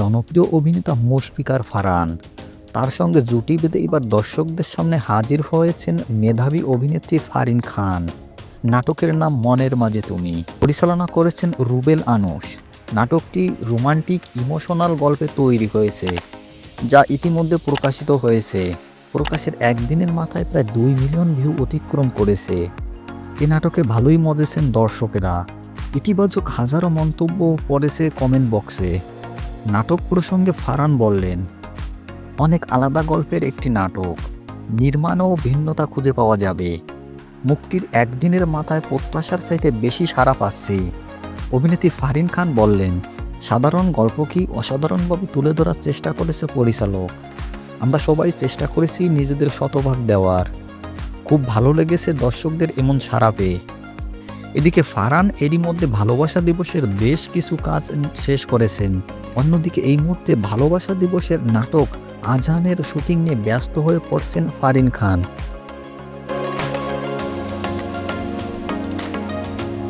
জনপ্রিয় অভিনেতা মুশফিকার ফারহান। তার সঙ্গে জুটি বেঁধে এবার দর্শকদের সামনে হাজির হয়েছেন মেধাবী অভিনেত্রী ফারিন খান। নাটকের নাম মনের মাঝে তুমি। পরিচালনা করেছেন রুবেল আনুস নাটকটি রোমান্টিক, ইমোশনাল গল্পে তৈরি হয়েছে, যা ইতিমধ্যে প্রকাশিত হয়েছে। প্রকাশের একদিনের মাথায় প্রায় দুই মিলিয়ন ভিউ অতিক্রম করেছে। এ নাটকে ভালোই মজেছেন দর্শকেরা। ইতিবাচক হাজারো মন্তব্য পড়েছে কমেন্ট বক্সে নাটক প্রসঙ্গে ফারান বললেন, অনেক আলাদা গল্পের একটি নাটক। নির্মাণেও ভিন্নতা খুঁজে পাওয়া যাবে। মুক্তির একদিনের মাথায় প্রত্যাশার চাইতে বেশি সাড়া পাচ্ছি। অভিনেত্রী ফারিন খান বললেন, সাধারণ গল্প গল্পকেই অসাধারণভাবে তুলে ধরার চেষ্টা করেছে পরিচালক? আমরা সবাই চেষ্টা করেছি নিজেদের শতভাগ দেওয়ার। খুব ভালো লেগেছে দর্শকদের এমন সাড়া পেয়ে। এদিকে ফারান এরই মধ্যে ভালোবাসা দিবসের বেশ কিছু কাজ শেষ করেছেন। অন্যদিকে এই মুহূর্তে ভালোবাসা দিবসের নাটক আজানের শুটিং নিয়ে ব্যস্ত হয়ে পড়ছেন ফারিন খান।